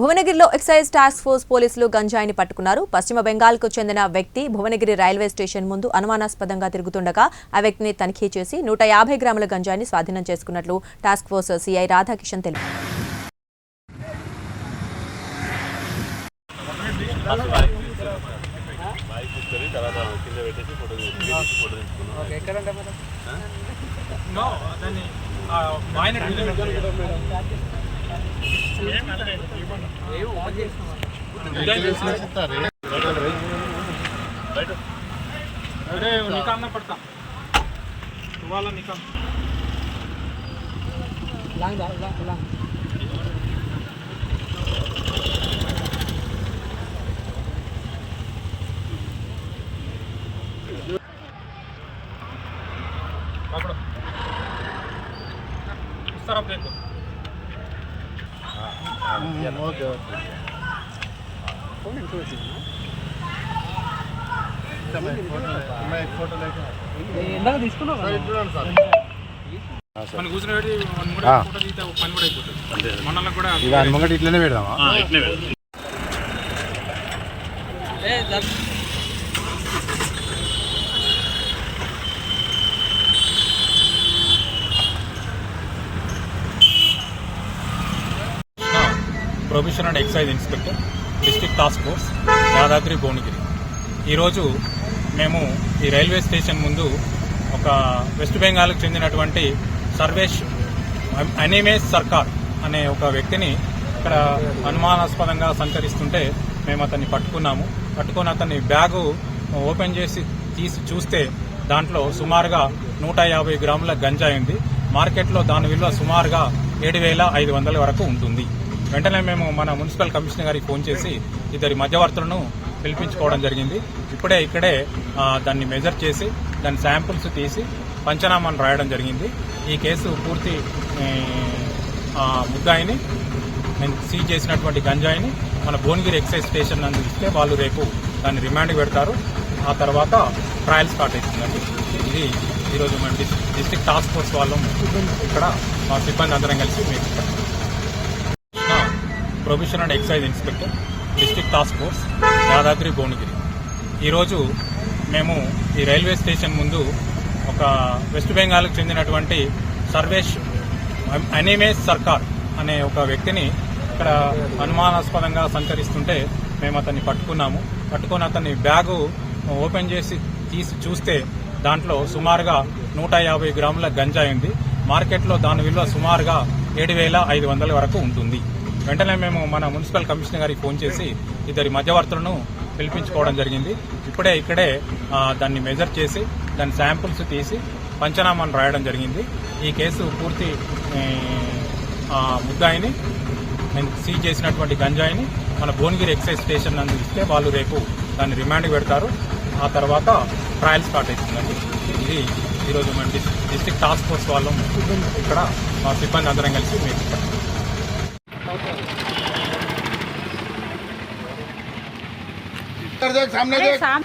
భువనగిరిలో excise task force పోలీసులు గంజాయిని పట్టుకున్నారు. పశ్చిమ బెంగాల్కు చెందిన వ్యక్తి భువనగిరి రైల్వే స్టేషన్ ముందు అనుమానాస్పదంగా తిరుగుతుండగా ఆ వ్యక్తిని తనిఖీ చేసి నూట యాభై గ్రాముల గంజాయిని స్వాధీనం చేసుకున్నట్లు టాస్క్ ఫోర్స్ సీఐ రాధాకిషన్ తెలిపారు. अरे निकालना पड़ता वाला निकाल लांग लांग लांग पकड़ो इस तरफ़ देखो మనం కూర్చుని పెట్టి మనం కూడా ఫోటో తీస్తే పని కూడా అయిపోతుంది. మనల్ని కూడా దాని ముంగట ఇట్లనే పెడదామా? Prohibition and excise inspector district task force Yadadri Bhuvanagiri. ఈరోజు మేము ఈ రైల్వే స్టేషన్ ముందు ఒక వెస్ట్ బెంగాల్కి చెందినటువంటి సర్వేష్ అనిమేష్ సర్కార్ అనే ఒక వ్యక్తిని ఇక్కడ అనుమానాస్పదంగా సంచరిస్తుంటే మేము అతన్ని పట్టుకున్నాము. పట్టుకుని అతన్ని బ్యాగు ఓపెన్ చేసి తీసి చూస్తే దాంట్లో సుమారుగా నూట యాభై గ్రాముల గంజాయి ఉంది. మార్కెట్లో దాని విలువ సుమారుగా ఏడు వేల ఐదు వందల వరకు ఉంటుంది. వెంటనే మేము మన మున్సిపల్ కమిషనర్ గారికి ఫోన్ చేసి ఇద్దరి మధ్యవర్తులను పిలిపించుకోవడం జరిగింది. ఇప్పుడే ఇక్కడే దాన్ని మెజర్ చేసి దాని శాంపుల్స్ తీసి పంచనామాను రాయడం జరిగింది. ఈ కేసు పూర్తి ముద్దాయిని నేను సీజ్ చేసినటువంటి గంజాయిని మన భువనగిరి ఎక్సైజ్ స్టేషన్ నందు ఇస్తే వాళ్ళు రేపు దాన్ని రిమాండ్ పెడతారు. ఆ తర్వాత ట్రయల్ స్టార్ట్ అవుతుందండి. ఇది ఈరోజు మన డిస్ట్రిక్ట్ టాస్క్ ఫోర్స్ వాళ్ళం ఇక్కడ మా సిబ్బంది అందరం కలిసి మీకు professional and excise inspector district task force Yadadri Bhuvanagiri. ఈరోజు మేము ఈ రైల్వే స్టేషన్ ముందు ఒక వెస్ట్ బెంగాల్కు చెందినటువంటి సర్వేష్ అనిమేష్ సర్కార్ అనే ఒక వ్యక్తిని ఇక్కడ అనుమానాస్పదంగా సంచరిస్తుంటే మేము అతన్ని పట్టుకున్నాము. పట్టుకొని అతని బ్యాగు ఓపెన్ చేసి తీసి చూస్తే దాంట్లో సుమారుగా నూట యాభై గ్రాముల గంజాయి ఉంది. మార్కెట్లో దాని విలువ సుమారుగా ఏడు వేల ఐదు వందల వరకు ఉంటుంది. వెంటనే మేము మన మున్సిపల్ కమిషనర్ గారికి ఫోన్ చేసి ఇద్దరి మధ్యవర్తులను పిలిపించుకోవడం జరిగింది. ఇప్పుడే ఇక్కడే దాన్ని మెజర్ చేసి దాని శాంపుల్స్ తీసి పంచనామాను రాయడం జరిగింది. ఈ కేసు పూర్తి ముద్దాయిని నేను సీజ్ చేసినటువంటి గంజాయిని మన భువనగిరి ఎక్సైజ్ స్టేషన్ నందు ఇస్తే వాళ్ళు రేపు దాన్ని రిమాండ్కి పెడతారు. ఆ తర్వాత ట్రయల్ స్టార్ట్ అవుతుందండి. ఇది ఈరోజు మన డిస్ట్రిక్ట్ టాస్క్ ఫోర్స్ వాళ్ళం ఇక్కడ మా సిబ్బంది అందరం కలిసి మీకు कर देख सामने देख। साम...